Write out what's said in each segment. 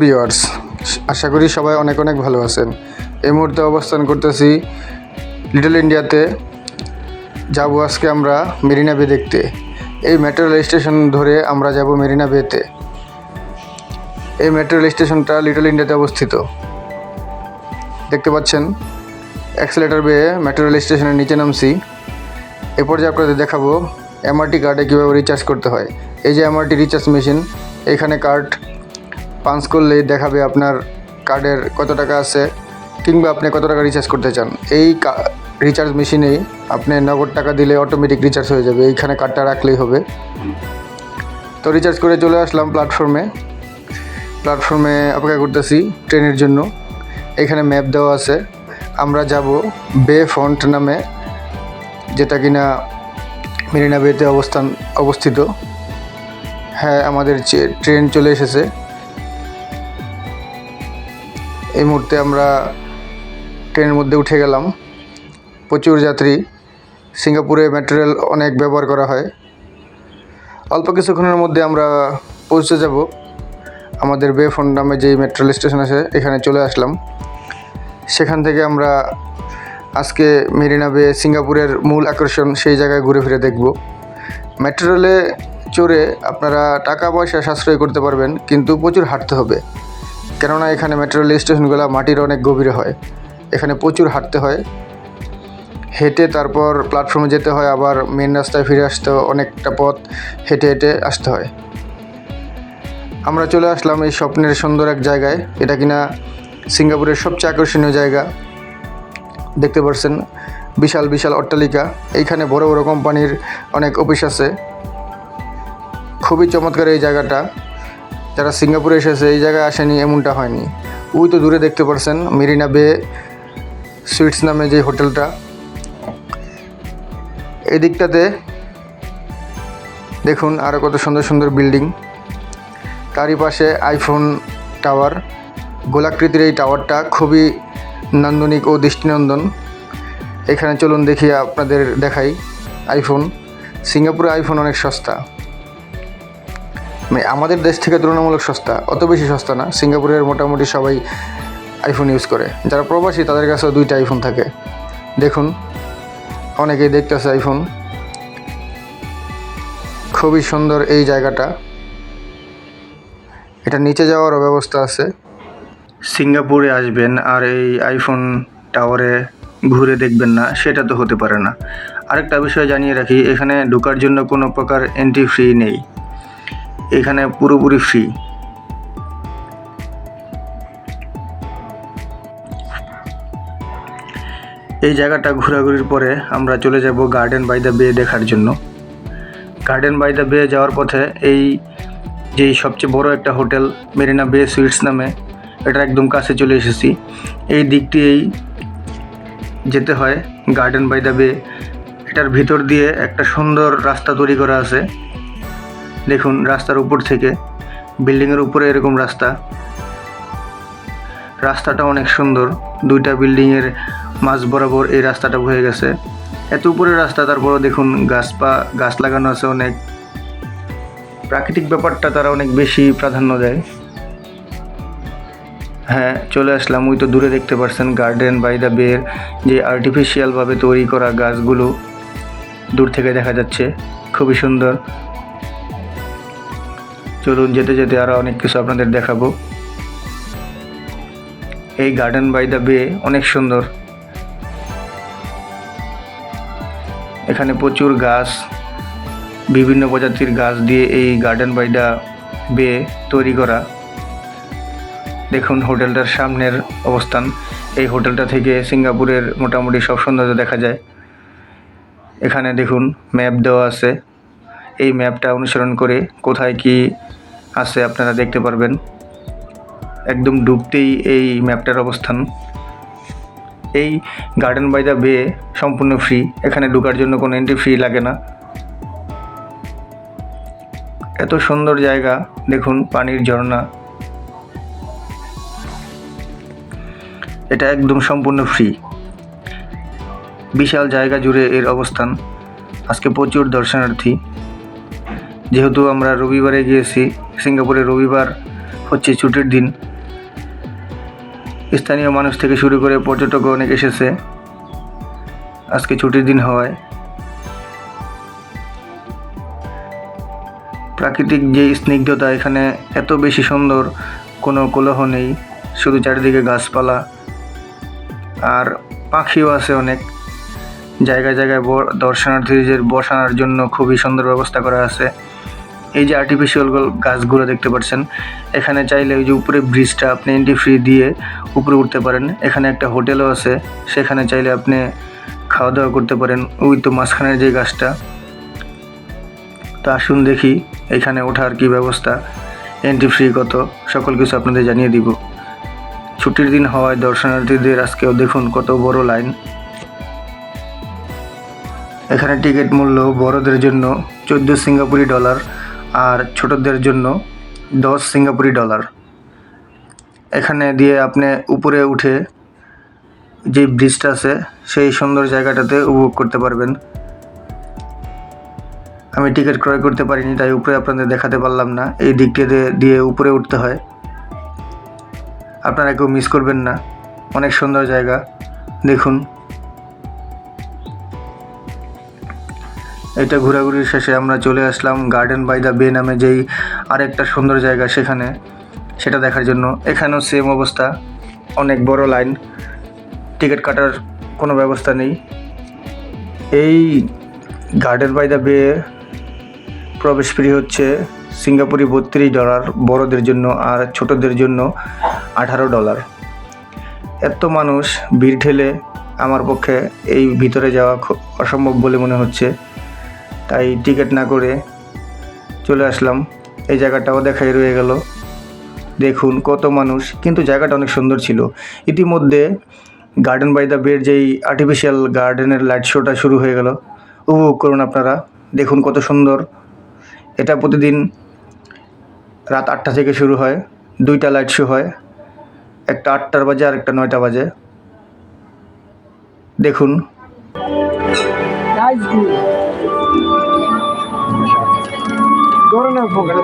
Viewers আশা করি সবাই অনেক অনেক ভালো আছেন। এই মুহূর্তে অবস্থান করতেছি লিটল ইন্ডিয়াতে। যাব আজকে আমরা মেরিনা বে দেখতে। এই মেট্রো রেল স্টেশন ধরে আমরা যাব মেরিনা বেতে এই মেট্রো রেল স্টেশনটা লিটল ইন্ডিয়াতে অবস্থিত। দেখতে পাচ্ছেন অ্যাক্সেলেটার বেয়ে মেট্রো রেল স্টেশনের নিচে নামছি। এ পর্যায়ে আপনাদের দেখাবো এমআরটি কার্ডে কীভাবে রিচার্জ করতে হয়। এই যে এমআরটি রিচার্জ মেশিন এখানে কার্ড পাঞ্চ করলেই দেখাবে আপনার কার্ডের কত টাকা আছে, কিংবা আপনি কত টাকা রিচার্জ করতে চান। এই রিচার্জ মেশিনেই আপনি নগদ টাকা দিলে অটোমেটিক রিচার্জ হয়ে যাবে। এইখানে কার্ডটা রাখলেই হবে। তো রিচার্জ করে চলে আসলাম প্ল্যাটফর্মে প্ল্যাটফর্মে অপেক্ষা করতেছি ট্রেনের জন্য। এখানে ম্যাপ দেওয়া আছে। আমরা যাব বে ফন্ট নামে, যেটা কিনা মেরিনা বেতে অবস্থান অবস্থিত। হ্যাঁ আমাদের ট্রেন চলে এসেছে। এই মুহূর্তে আমরা ট্রেনের মধ্যে উঠে গেলাম। প্রচুর যাত্রী। সিঙ্গাপুরে মেট্রো রেল অনেক ব্যবহার করা হয়। অল্প কিছুক্ষণের মধ্যে আমরা পৌঁছে যাব। আমাদের বে ফোন নামে যেই মেট্রো স্টেশন আছে, এখানে চলে আসলাম। সেখান থেকে আমরা আজকে মেরিনা বে সিঙ্গাপুরের মূল আকর্ষণ, সেই জায়গায় ঘুরে ফিরে দেখব। মেট্রো রেলে চড়ে আপনারা টাকা পয়সা সাশ্রয় করতে পারবেন, কিন্তু প্রচুর হাঁটতে হবে। কেননা এখানে মেট্রো রেল স্টেশনগুলো মাটির অনেক গভীরে হয়। এখানে প্রচুর হাঁটতে হয়। হেঁটে তারপর প্ল্যাটফর্মে যেতে হয়, আবার মেন রাস্তায় ফিরে আসতে অনেকটা পথ হেঁটে হেঁটে আসতে হয়। আমরা চলে আসলাম এই স্বপ্নের সুন্দর এক জায়গায়। এটা কিনা সিঙ্গাপুরের সবচেয়ে আকর্ষণীয় জায়গা। দেখতে পাচ্ছেন বিশাল বিশাল অট্টালিকা। এইখানে বড় বড় কোম্পানির অনেক অফিস আছে। খুবই চমৎকার এই জায়গাটা। যারা সিঙ্গাপুরে এসেছে, এই জায়গায় আসেনি, এমনটা হয়নি। ওই তো দূরে দেখতে পারছেন, মেরিনা বে সুইটস নামে যে হোটেলটা। এই দিকটাতে দেখুন আরও কত সুন্দর সুন্দর বিল্ডিং। তারই পাশে আইফোন টাওয়ার। গোলাকৃতির এই টাওয়ারটা খুবই নান্দনিক ও দৃষ্টিনন্দন। এখানে চলুন দেখি আপনাদের দেখাই আইফোন। সিঙ্গাপুরে আইফোন অনেক সস্তা। মানে আমাদের দেশ থেকে তুলনামূলক সস্তা, অত বেশি সস্তা না। সিঙ্গাপুরের মোটামুটি সবাই আইফোন ইউজ করে। যারা প্রবাসী, তাদের কাছেও দুইটা আইফোন থাকে। দেখুন, অনেকেই দেখতেছে আইফোন খুবই সুন্দর এই জায়গাটা। এটা নিচে যাওয়ারও ব্যবস্থা আছে। সিঙ্গাপুরে আসবেন আর এই আইফোন টাওয়ারে ঘুরে দেখবেন না, সেটা তো হতে পারে না। আরেকটা বিষয় জানিয়ে রাখি, এখানে ঢোকার জন্য কোনো প্রকার এন্ট্রি ফ্রি নেই। এখানে পুরোপুরি ফ্রি এই জায়গাটা ঘোরাঘুরির পরে আমরা চলে যাব গার্ডেন বাই দ্য বে দেখার জন্য। গার্ডেন বাই দ্য বে যাওয়ার পথে এই যেই সবচেয়ে বড় একটা হোটেল মেরিনা বে সুইটস নামে, এটা একদম কাছে চলে এসেছি। এই দিকটিয়েই যেতে হয় গার্ডেন বাই দ্য বে এটার ভিতর দিয়ে একটা সুন্দর রাস্তা তৈরি করা আছে। দেখুন, রাস্তার উপর থেকে বিল্ডিংয়ের উপরে এরকম রাস্তা। রাস্তাটা অনেক সুন্দর। দুইটা বিল্ডিংয়ের মাঝ বরাবর এই রাস্তাটা বয়ে গেছে। এত উপরের রাস্তা, তারপরও দেখুন গাছপা, গাছ লাগানো আছে অনেক। প্রাকৃতিক ব্যাপারটা তারা অনেক বেশি প্রাধান্য দেয়। হ্যাঁ চলে আসলাম। ওই তো দূরে দেখতে পাচ্ছেন গার্ডেন বাই দ্য বের, যে আর্টিফিশিয়ালভাবে তৈরি করা গাছগুলো দূর থেকে দেখা যাচ্ছে। খুবই সুন্দর। চলুন যেতে যেতে আরও অনেক কিছু আপনাদের দেখাবো। এই গার্ডেন বাই দ্য বে অনেক সুন্দর। এখানে প্রচুর গাছ, বিভিন্ন প্রজাতির গাছ দিয়ে এই গার্ডেন বাই দ্য বে তৈরি করা। দেখুন হোটেলটার সামনের অবস্থান। এই হোটেলটা থেকে সিঙ্গাপুরের মোটামুটি সব সৌন্দর্য দেখা যায়। এখানে দেখুন ম্যাপ দেওয়া আছে। এই ম্যাপটা অনুসরণ করে কোথায় কি আছে আপনারা দেখতে পারবেন। একদম ডুবতেই এই ম্যাপটার অবস্থান। এই গার্ডেন বাই দ্য বে সম্পূর্ণ ফ্রি এখানে ঢুকার জন্য কোনো এন্ট্রি ফ্রি লাগে না। এত সুন্দর জায়গা, দেখুন পানির ঝর্ণা। এটা একদম সম্পূর্ণ ফ্রি বিশাল জায়গা জুড়ে এর অবস্থান। আজকে প্রচুর দর্শনার্থী। যেহেতু আমরা রবিবারে গিয়েছি, সিঙ্গাপুরে রবিবার হচ্ছে ছুটির দিন। স্থানীয় মানুষ থেকে শুরু করে পর্যটকও অনেক এসেছে। আজকে ছুটির দিন হওয়ায়। প্রাকৃতিক যে স্নিগ্ধতা এখানে এত বেশি সুন্দর, কোনো কোলাহ নেই। শুধু চারিদিকে গাছপালা। আর পাখিও আছে অনেক। জায়গায় জায়গায় দর্শনার্থীদের বসানোর জন্য খুবই সুন্দর ব্যবস্থা করা আছে। এই যে আর্টিফিশিয়াল গাছগুলো দেখতে পাচ্ছেন, এখানে চাইলে ওই যে উপরে ব্রিজটা আপনি এন্ট্রি ফ্রি দিয়ে উপরে উঠতে পারেন। এখানে একটা হোটেলও আছে, সেখানে চাইলে আপনি খাওয়া দাওয়া করতে পারেন। ওই তো মাঝখানের যে গাছটা। তা আসুন দেখি এখানে ওঠার কি ব্যবস্থা এন্ট্রি ফ্রি কত, সকল কিছু আপনাদের জানিয়ে দিব। ছুটির দিন হওয়ায় দর্শনার্থীদের আজকেও দেখুন কত বড় লাইন। এখানে টিকিট মূল্য বড়দের জন্য চোদ্দ সিঙ্গাপুরি ডলার আর ছোটদের জন্য দশ সিঙ্গাপুরি ডলার। এখানে দিয়ে আপনি উপরে উঠে যে ব্রিজটা আছে, সেই সুন্দর জায়গাটাতে উপভোগ করতে পারবেন। আমি টিকিট ক্রয় করতে পারিনি, তাই উপরে আপনাদের দেখাতে পারলাম না। এই দিয়ে দিয়ে উপরে উঠতে হয়। আপনারা কেউ মিস করবেন না। অনেক সুন্দর জায়গা। দেখুন। এটা ঘোরাঘুরির শেষে আমরা চলে আসলাম গার্ডেন বাই দ্য বে নামে যেই আরেকটা সুন্দর জায়গা সেখানে। সেটা দেখার জন্য। এখানেও সেম অবস্থা। অনেক বড় লাইন টিকিট কাটার কোনো ব্যবস্থা নেই। এই গার্ডেন বাই দ্য বে প্রবেশ ফ্রি হচ্ছে সিঙ্গাপুরি বত্রিশ ডলার, বড়দের জন্য আর ছোটদের জন্য আঠারো ডলার। এত মানুষ, ভিড় ঠেলে আমার পক্ষে এই ভিতরে যাওয়া খুব অসম্ভব বলে মনে হচ্ছে। তাই টিকিট না করে চলে আসলাম। এই জায়গাটাও দেখাই রয়ে গেল। দেখুন কত মানুষ, কিন্তু জায়গাটা অনেক সুন্দর ছিল। ইতিমধ্যে গার্ডেন বাই দ্য বের যেই আর্টিফিশিয়াল গার্ডেনের লাইট শোটা শুরু হয়ে গেল। উপভোগ করুন আপনারা। দেখুন কত সুন্দর। এটা প্রতিদিন রাত আটটা থেকে শুরু হয়। দুইটা লাইট শো হয়। একটা আটটার বাজে আর একটা নয়টা বাজে। দেখুন. ধরনের উপকারে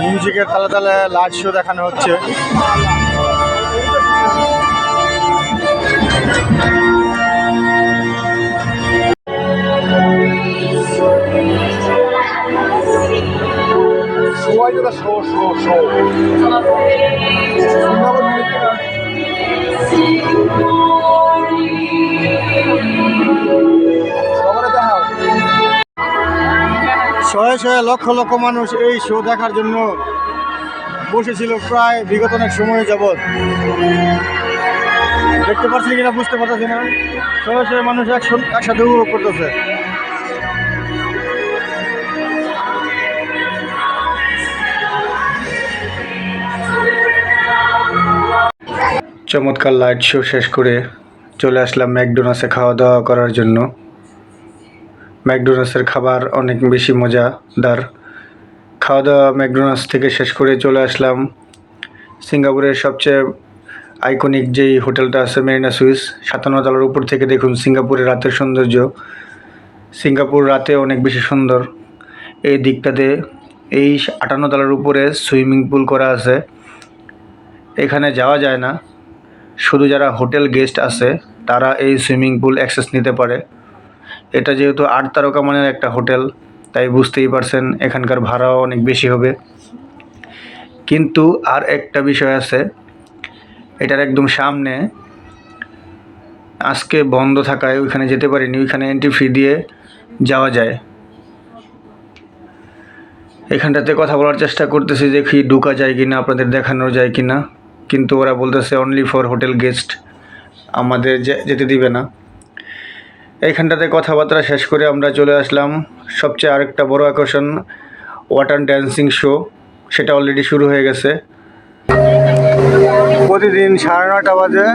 মিউজিকের তালে তালে লাইট শো দেখানো হচ্ছে। সবাই যেটা শো শো শো। শয়ে লক্ষ লক্ষ মানুষ এই শো দেখার জন্য বসেছিল প্রায় বিগত অনেক সময় যাবৎ। দেখতে পাচ্ছি কিনা বুঝতে পারতেছি না। শয়ে শয়ে মানুষ একসাথে উপভোগ করতেছে। চমৎকার লাইট শো শেষ করে চলে আসলাম ম্যাকডোনাসে খাওয়া দাওয়া করার জন্য। ম্যাকডোনাসের খাবার অনেক বেশি মজাদার। খাওয়া দাওয়া ম্যাকডোনাস থেকে শেষ করে চলে আসলাম সিঙ্গাপুরের সবচেয়ে আইকনিক যেই হোটেলটা আছে মেরিনা সুইস, সাতান্ন তলার উপর থেকে দেখুন সিঙ্গাপুরের রাতের সৌন্দর্য। সিঙ্গাপুর রাতে অনেক বেশি সুন্দর। এই দিকটাতে এই আটান্ন তলার উপরে সুইমিং পুল করা আছে। এখানে যাওয়া যায় না। শুধু যারা হোটেল গেস্ট আছে, তারা এই সুইমিং পুল অ্যাক্সেস নিতে পারে। এটা যেহেতু আট তারকা মানের একটা হোটেল, তাই বুঝতেই পারছেন এখানকার ভাড়াও অনেক বেশি হবে। কিন্তু আর একটা বিষয় আছে, এটার একদম সামনে, আজকে বন্ধ থাকায় ওইখানে যেতে পারিনি, ওইখানে এন্ট্রি ফি দিয়ে যাওয়া যায়। এখানটাতে কথা বলার চেষ্টা করতেছি দেখি ঢুকা যায় কিনা, আপনাদের দেখানো যায় কিনা। কিন্তু ওরা বলতেছে অনলি ফর হোটেল গেস্ট আমাদের যেতে দিবে না। এইখানটাতে কথাবার্তা শেষ করে আমরা চলে আসলাম। সবচেয়ে আরেকটা বড় আকর্ষণ ওয়াটার ড্যান্সিং শো সেটা অলরেডি শুরু হয়ে গেছে। প্রতিদিন সাড়ে নটা বাজে।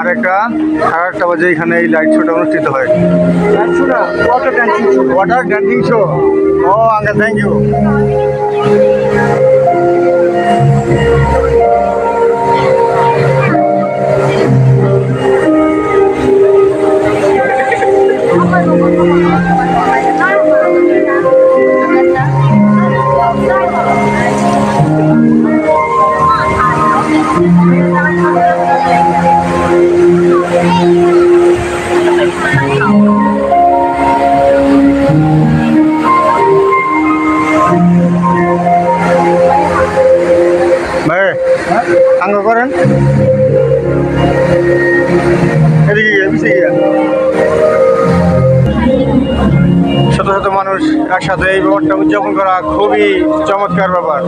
আরেকটা সাড়ে আটটা বাজে এখানে এই লাইট শোটা অনুষ্ঠিত হয়। Water dancing show water dancing show O আঙ্কা thank you Ber, anggo koran? Jadi gak bisa ya? শত মানুষ একসাথে এই ব্যাপারটা উদযাপন করা খুবই চমৎকার ব্যাপার